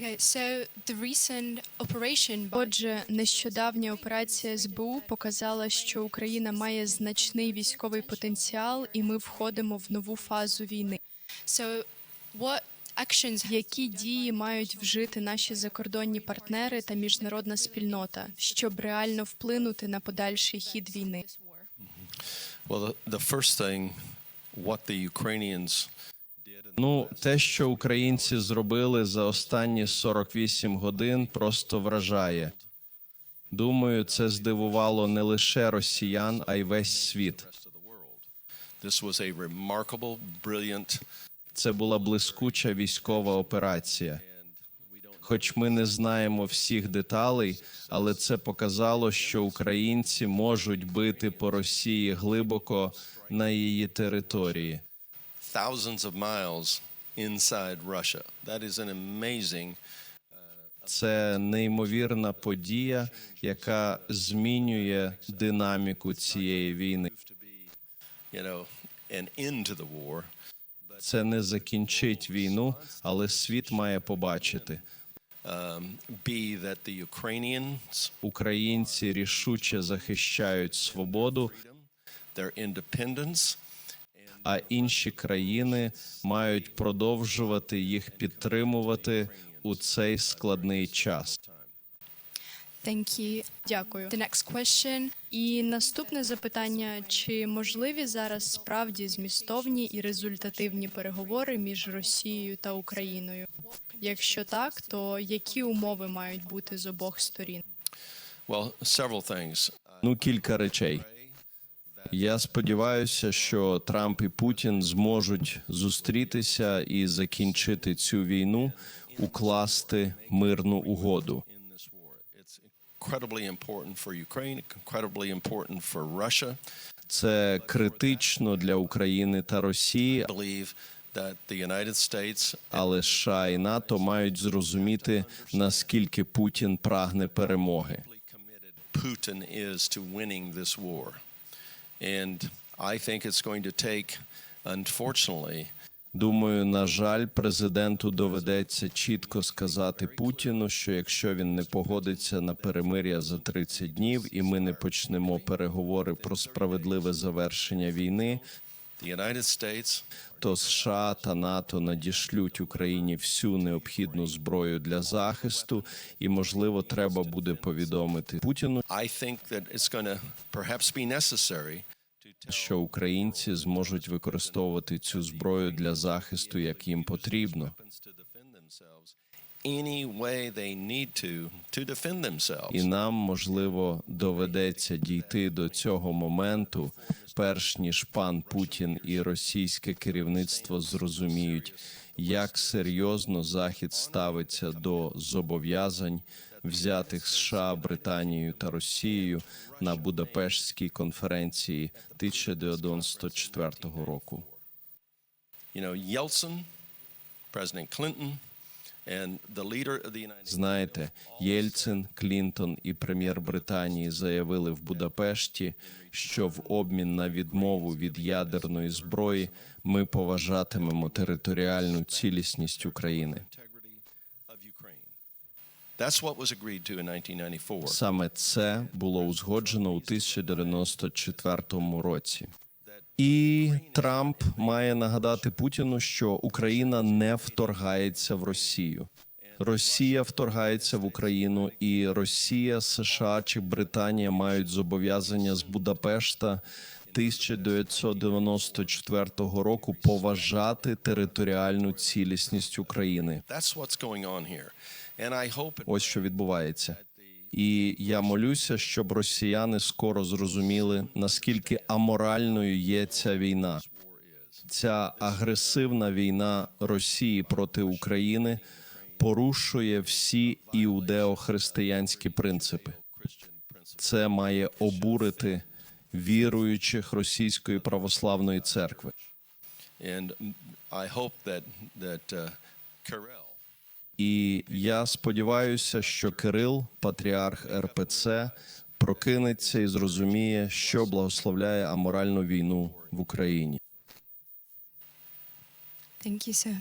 Okay, so the recent operation Отже, нещодавня операція СБУ показала, що Україна має значний військовий потенціал, і ми входимо в нову фазу війни. so what Які дії мають вжити наші закордонні партнери та міжнародна спільнота, щоб реально вплинути на подальший хід війни? Well, the, the first thing, what the Ukrainians Ну, те, що українці зробили за останні 48 годин, просто вражає. Думаю, це здивувало не лише росіян, а й весь світ. Це була блискуча військова операція. Хоч ми не знаємо всіх деталей, але це показало, що українці можуть бити по Росії глибоко на її території. Thousands of miles inside Russia. That is an amazing Це неймовірна подія, яка змінює динаміку цієї війни. Це не закінчить війну, але світ має побачити. Um, Українці рішуче захищають свободу, а інші країни мають продовжувати їх підтримувати у цей складний час. Thank you. Дякую. The next question. І наступне запитання: чи можливі зараз справді змістовні і результативні переговори між Росією та Україною? Якщо так, то які умови мають бути з обох сторін? well, several things. Ну, кілька речей. Я сподіваюся, що Трамп і Путін зможуть зустрітися і закінчити цю війну, укласти мирну угоду. Це критично для України та Росії, але США і НАТО мають зрозуміти наскільки Путін прагне перемоги. Putin is to winning this war. And I think it's going to take, unfortunately, Думаю, на жаль, президенту доведеться чітко сказати Путіну, що якщо він не погодиться на перемир'я за 30 днів, і ми не почнемо переговори про справедливе завершення війни, то США та НАТО надішлють Україні всю необхідну зброю для захисту, і можливо, треба буде повідомити Путіну, що українці зможуть використовувати цю зброю для захисту, як їм потрібно. Any way they need to to defend themselves. І нам можливо доведеться дійти до цього моменту, перш ніж пан Путін і російське керівництво зрозуміють, як серйозно Захід ставиться до зобов'язань, взятих США, Британією та Росією на Будапештській конференції 1994 року. You know, Yeltsin, President Clinton, Знаєте, Єльцин, Клінтон і прем'єр Британії заявили в Будапешті, що в обмін на відмову від ядерної зброї ми поважатимемо територіальну цілісність України. integrity of Ukraine. That's what was agreed to in 1994. Саме це було узгоджено у 1994 році. І Трамп має нагадати Путіну, що Україна не вторгається в Росію. Росія вторгається в Україну, і Росія, США чи Британія мають зобов'язання з Будапешта 1994 року поважати територіальну цілісність України. Ось що відбувається. І я молюся, щоб росіяни скоро зрозуміли, наскільки аморальною є ця війна. Ця агресивна війна Росії проти України порушує всі іудеохристиянські принципи. Це має обурити віруючих російської православної церкви. and I hope that that uh, Kirill І я сподіваюся, що Кирил, патріарх РПЦ, прокинеться і зрозуміє, що благословляє аморальну війну в Україні. Thank you, sir.